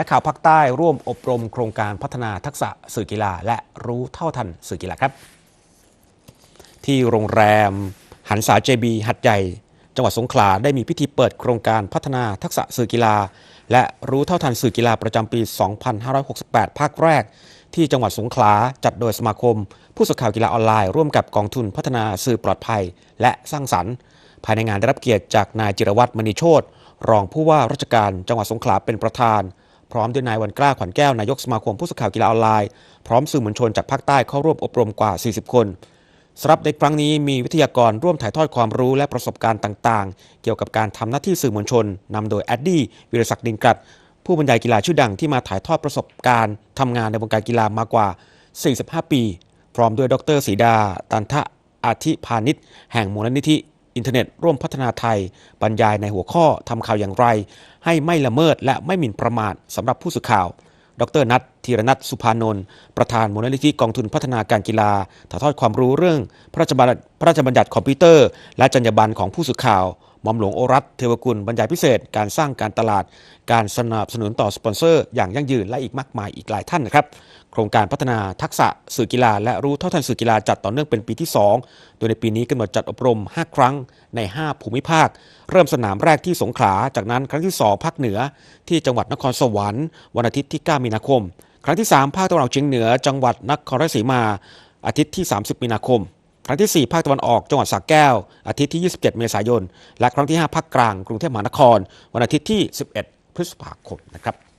และข่าวภาคใต้ร่วมอบรมโครงการพัฒนาทักษะสื่อกีฬา และรู้เท่าทันสื่อกีฬาครับ ที่โรงแรมหันษาเจบีหัดใหญ่ จังหวัดสงขลาได้มีพิธีเปิดโครงการพัฒนาทักษะสื่อกีฬา และรู้เท่าทันสื่อกีฬาประจำปี 2568 ภาคแรก ที่จังหวัดสงขลาจัดโดยสมาคม ผู้สื่อข่าวกีฬาออนไลน์ร่วมกับกองทุนพัฒนาสื่อปลอดภัย และสร้างสรรค์ ภายในงานได้รับเกียรติจากนายจิรวัตรมณีโชตรองผู้ว่าราชการจังหวัดสงขลาเป็นประธาน พร้อมด้วยนายวันกล้าขวัญแก้วนายกสมาคมผู้สื่อข่าวกีฬาออนไลน์ พร้อมสื่อมวลชนจากภาคใต้เข้าร่วมอบรมกว่า 40 คนสำหรับในครั้งนี้มีวิทยากรร่วมถ่ายทอดความรู้และประสบการณ์ต่าง ๆ เกี่ยวกับการทำหน้าที่สื่อมวลชนนำโดยแอดดี้วิรศักดิ์ดินกรัด ผู้บรรยายกีฬาชื่อดังที่มาถ่ายทอดประสบการณ์ทำงานในวงการกีฬามากว่า 45 ปี พร้อมด้วยดรศรีดา ตันทะอาธิพาณิชย์แห่งมูลนิธิ อินเทอร์เน็ตร่วมพัฒนาไทย บรรยายในหัวข้อทำข่าวอย่างไร ให้ไม่ละเมิดและไม่หมิ่นประมาทสำหรับผู้สื่อข่าว ดรนัทธีรนัทสุภานนท์ประธานมูลนิธิกองทุนพัฒนาการกีฬาถ่ายทอดความรู้เรื่องพระราชบัญญัติพระราชบัญญัติคอมพิวเตอร์ และจรรยาบรรณของผู้สื่อข่าว หม่อมหลวงโอรัตเทวกุลบรรยายพิเศษ การสร้างการตลาด การสนับสนุนต่อสปอนเซอร์ อย่างยั่งยืนและอีกมากมายอีกหลายท่านนะครับ โครงการพัฒนาทักษะสื่อกีฬา และรู้เท่าทันสื่อกีฬาจัดต่อเนื่องเป็นปีที่ 2 โดยในปีนี้กำหนดจัดอบรม 5 ครั้งใน 5 ภูมิภาค เริ่มสนามแรกที่สงขลาจากนั้นครั้งที่ 2 ภาคเหนือ ที่จังหวัดนครสวรรค์วันอาทิตย์ที่ 9 มีนาคม ครั้งที่ 3 ภาคตะวันออกเฉียงเหนือ จังหวัดนครราชสีมา อาทิตย์ที่ 30 มีนาคม รั้งที่ 4 ภาคตะวันออกจังหวัดสระแก้ว อาทิตย์ที่ 27 เมษายน และครั้งที่ 5 ภาคกลางกรุงเทพมหานคร วันอาทิตย์ที่ 11 พฤษภาคมนะครับ